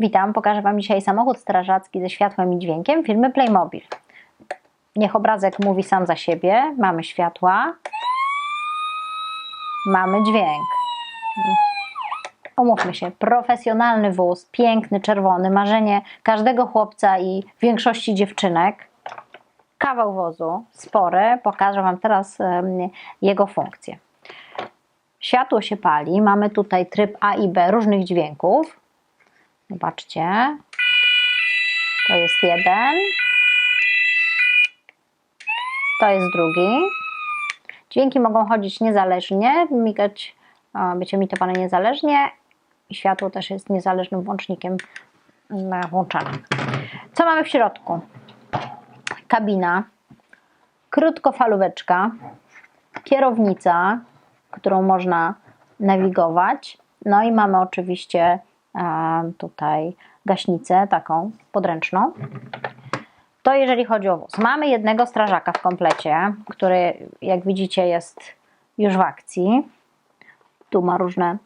Witam, pokażę Wam dzisiaj samochód strażacki ze światłem i dźwiękiem firmy Playmobil. Niech obrazek mówi sam za siebie. Mamy światła, mamy dźwięk. Umówmy się, profesjonalny wóz, piękny, czerwony, marzenie każdego chłopca i większości dziewczynek. Kawał wozu, spory, pokażę Wam teraz jego funkcję. Światło się pali, mamy tutaj tryb A i B różnych dźwięków. Zobaczcie. To jest jeden. To jest drugi. Dźwięki mogą chodzić niezależnie, migać, być emitowane niezależnie. I światło też jest niezależnym włącznikiem na włączanie. Co mamy w środku? Kabina, krótkofalóweczka, kierownica, którą można nawigować. No i mamy oczywiście tutaj gaśnicę taką podręczną. To jeżeli chodzi o wóz. Mamy jednego strażaka w komplecie, który jak widzicie jest już w akcji. Tu ma różne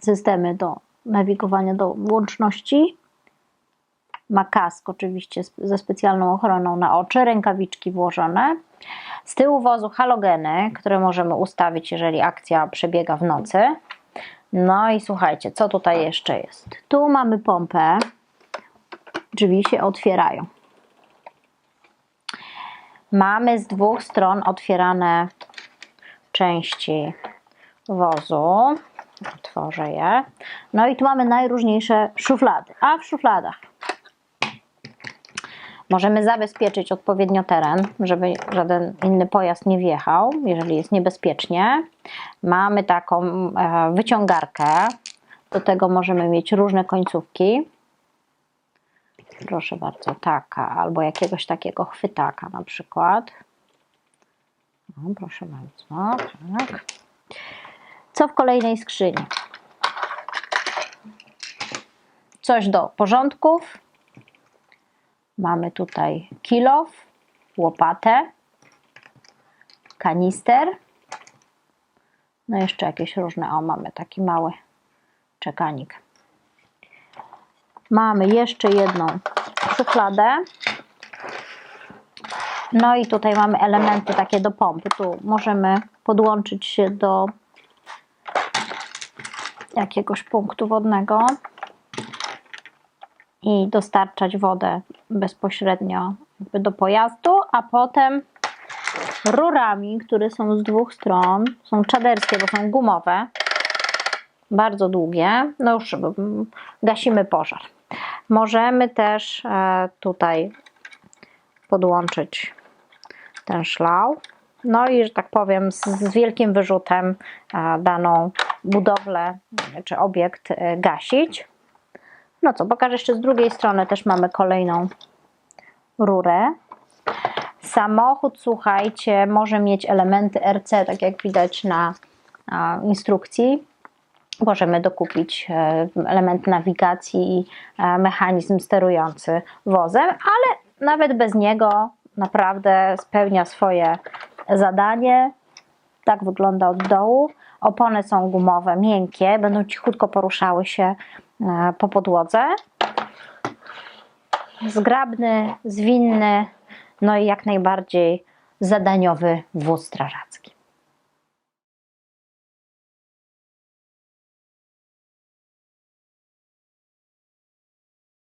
systemy do nawigowania, do łączności. Ma kask oczywiście ze specjalną ochroną na oczy, rękawiczki włożone. Z tyłu wozu halogeny, które możemy ustawić, jeżeli akcja przebiega w nocy. No i słuchajcie, co tutaj jeszcze jest? Tu mamy pompę. Drzwi się otwierają. Mamy z dwóch stron otwierane części wozu. Otworzę je. No i tu mamy najróżniejsze szuflady. A w szufladach Możemy zabezpieczyć odpowiednio teren, żeby żaden inny pojazd nie wjechał, jeżeli jest niebezpiecznie. Mamy taką e, wyciągarkę. Do tego możemy mieć różne końcówki. Proszę bardzo, taka, albo jakiegoś takiego chwytaka na przykład. No, proszę bardzo, tak. Co w kolejnej skrzyni? Coś do porządków. Mamy tutaj kilof, łopatę, kanister. No jeszcze jakieś różne. O, mamy taki mały czekanik. Mamy jeszcze jedną szufladę. No i tutaj mamy elementy takie do pompy. Tu możemy podłączyć się do jakiegoś punktu wodnego i dostarczać wodę bezpośrednio do pojazdu, a potem rurami, które są z dwóch stron, są czaderskie, bo są gumowe, bardzo długie, no już mm, gasimy pożar. Możemy też e, tutaj podłączyć ten szlał. No i, że tak powiem, z, z wielkim wyrzutem e, daną budowlę czy obiekt e, gasić. No co, pokażę jeszcze z drugiej strony, też mamy kolejną rurę. Samochód, słuchajcie, może mieć elementy RC, tak jak widać na instrukcji. Możemy dokupić e, element nawigacji i e, mechanizm sterujący wozem, ale nawet bez niego naprawdę spełnia swoje zadanie. Tak wygląda od dołu. Opony są gumowe, miękkie, będą cichutko poruszały się po podłodze. Zgrabny, zwinny, no i jak najbardziej zadaniowy wóz strażacki.